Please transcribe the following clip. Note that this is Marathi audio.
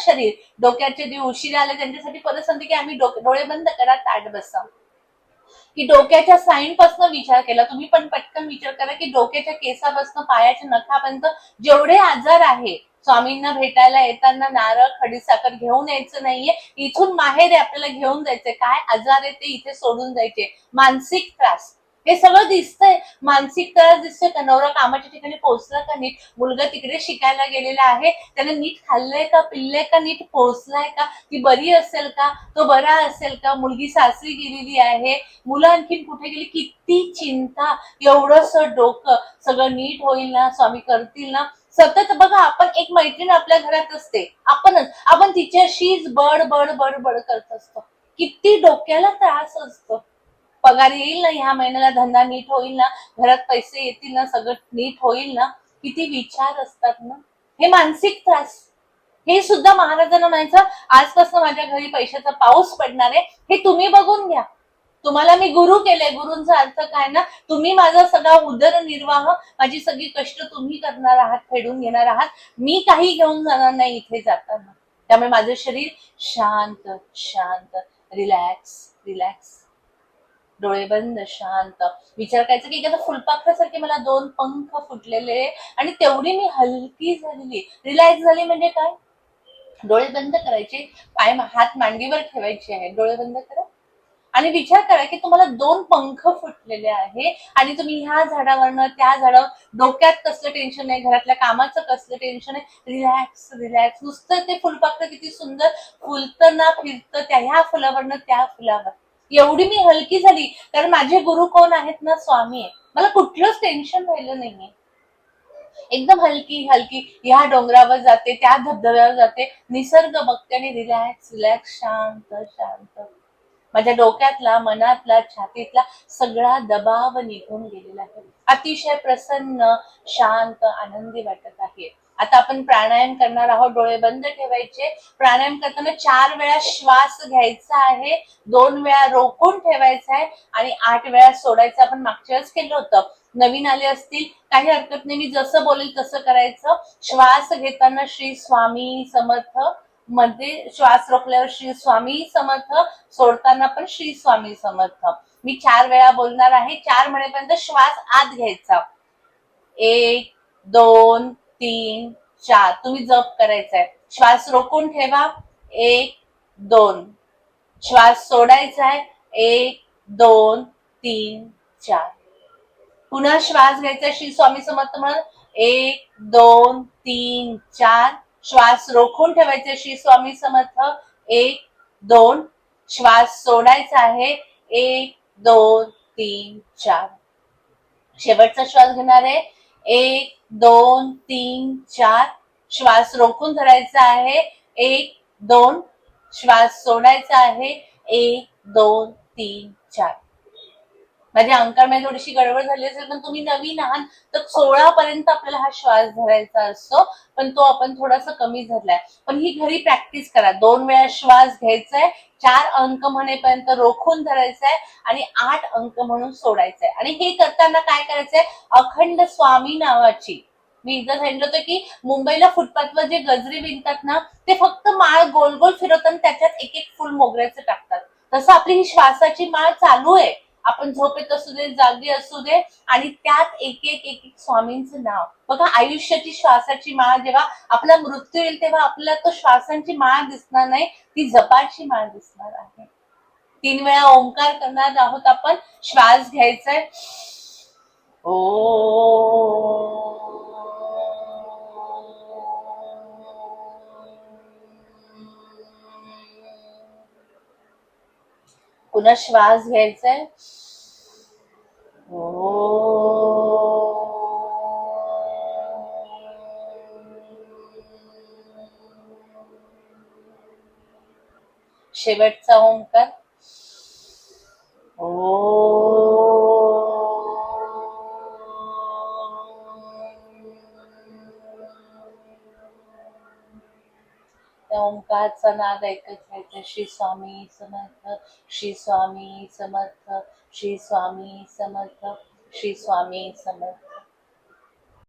शरीर. डोक्याचे जे उशीर आले त्यांच्यासाठी परत सांगते की आम्ही डोळे बंद करा ताट बसा. की डोक्याच्या साईन पासून विचार केला. तुम्ही पण पटकन विचार करा की डोक्याच्या केसापासून पायाच्या नखापर्यंत जेवढे आजार आहे स्वामींना भेटायला येताना नारळ खडीसाखर घेऊन यायचं नाहीये. इथून माहेर आहे आपल्याला घेऊन जायचे काय आजार आहे ते इथे सोडून जायचे. मानसिक त्रास. हे सगळं दिसतंय. मानसिक त्रास दिसतोय. का नवरा कामाच्या ठिकाणी पोहोचला का नीट? मुलगा तिकडे शिकायला गेलेला आहे. त्याने नीट खाल्लंय का पिल्लंय का नीट पोहोचलाय का? ती बरी असेल का? तो बरा असेल का? मुलगी सासरी गेलेली आहे. मुलं आणखीन कुठे गेली? किती चिंता. एवढंस डोकं. सगळं नीट होईल ना? स्वामी करतील ना? सतत बघा आपण एक मैत्रीण आपल्या घरात असते. आपणच. आपण तिच्याशीच बड बड बड बड करत असतो. किती डोक्याला त्रास असतो. पगार येईल ना ह्या महिन्याला धंदा नीट होईल ना घरात पैसे येतील ना सगळं नीट होईल ना किती विचार असतात ना. हे मानसिक त्रास. हे सुद्धा महाराजांना म्हणायचं आजपासून माझ्या घरी पैशाचा पाऊस पडणार आहे हे तुम्ही बघून घ्या. तुम्हाला मी गुरु केले गुरुंचा अर्थ काय ना तुम्ही माझा सगळा उदरनिर्वाह माझी सगळी कष्ट तुम्ही करणार आहात फेडून घेणार आहात मी काही घेऊन जाणार नाही इथे जाताना. त्यामुळे माझं शरीर शांत शांत रिलॅक्स रिलॅक्स. डोळे बंद शांत. विचार करायचा की एखादा फुलपाखरासारखे मला दोन पंख फुटलेले आणि तेवढी मी हलकी झालेली. रिलॅक्स झाली म्हणजे काय? डोळे बंद करायचे पाय हात मांडीवर ठेवायचे आहे डोळे बंद करा. आणि विचार करा की तुम्हाला दोन पंख फुटलेले आहे आणि तुम्ही ह्या झाडावरनं त्या झाडावर डोक्यात कसलं टेन्शन आहे घरातल्या कामाचं कसलं टेन्शन आहे? रिलॅक्स रिलॅक्स नुसतं ते फुलपाखरं किती सुंदर फुलतं ना फिरतं त्या ह्या फुलावरनं त्या फुलावर. एवढी मी हलकी झाली कारण माझे गुरु कोण आहेत ना स्वामी आहे मला कुठलंच टेन्शन राहिलं नाहीये. एकदम हलकी हलकी. ह्या डोंगरावर जाते त्या धबधब्यावर जाते. निसर्ग बघते आणि रिलॅक्स रिलॅक्स शांत शांत. माझ्या डोक्यातला मनातला छातीतला सगळा दबाव निघून गेलेला आहे. अतिशय प्रसन्न शांत आनंदी वाटत आहे. आता आपण प्राणायाम करणार आहोत. डोळे बंद ठेवायचे. प्राणायाम करताना चार वेळा श्वास घ्यायचा आहे. दोन वेळा रोखून ठेवायचा आहे. आणि आठ वेळा सोडायचं. आपण मागच्या वेळेस केलं होतं. नवीन आले असतील काही हरकत नाही. मी जसं बोलेल तसं करायचं. श्वास घेताना श्री स्वामी समर्थमध्ये श्वास रोखल्यावर श्री स्वामी समर्थ सोडताना पण श्री स्वामी समर्थ. मी चार वेळा बोलणार आहे. चार म्हणेपर्यंत श्वास आत घ्यायचा. एक दोन तीन चार. तुम्ही जप करायचा आहे श्वास रोखून ठेवा. एक दोन. श्वास सोडायचा आहे एक दोन तीन चार. पुन्हा श्वास घ्यायचा श्री स्वामी समर्थ म्हणून एक दोन तीन चार. श्वास रोखून ठेवायचा श्री स्वामी समर्थ एक दोन. श्वास सोडायचा आहे एक दोन तीन चार. शेवटचा श्वास घेणार आहे एक दोन तीन चार. श्वास रोखून धरायचा आहे. एक दोन. श्वास सोडायचा आहे. एक दोन तीन चार. माझ्या अंकामध्ये थोडीशी गडबड झाली असेल पण तुम्ही नवीन आहात तर सोळा पर्यंत आपल्याला हा श्वास धरायचा असतो पण तो आपण थोडासा कमी धरलाय. पण ही घरी प्रॅक्टिस करा. दोन वेळा श्वास घ्यायचा आहे चार अंक म्हणेपर्यंत रोखून धरायचंय आहे आणि आठ अंक म्हणून सोडायचंय. आहे आणि हे करताना काय करायचंय? अखंड स्वामी नावाची. मी एकदा सांगितलं होतं की मुंबईला फुटपाथवर जे गजरी विणतात ना ते फक्त माळ गोल गोल फिरवतात आणि त्याच्यात एक एक फुल मोगऱ्याचं टाकतात. तसं आपली ही श्वासाची माळ चालू आहे. आपण झोपेत असू दे जागी असू दे आणि त्यात एक एक एक एक स्वामींचं नाव. बघा आयुष्याची श्वासाची माळ जेव्हा आपला मृत्यू येईल तेव्हा आपल्याला तो श्वासांची माळ दिसणार नाही ती जपाची माळ दिसणार आहे. तीन वेळा ओंकार करणार आहोत आपण. श्वास घ्यायचाय. ओ. पुन्हा श्वास घ्यायचाय. शेवटचा ओंकार. ओ ओंकारचा नाद ऐकत राहायचं श्री स्वामी समर्थ श्री स्वामी समर्थ श्री स्वामी समर्थ श्री स्वामी समर्थ.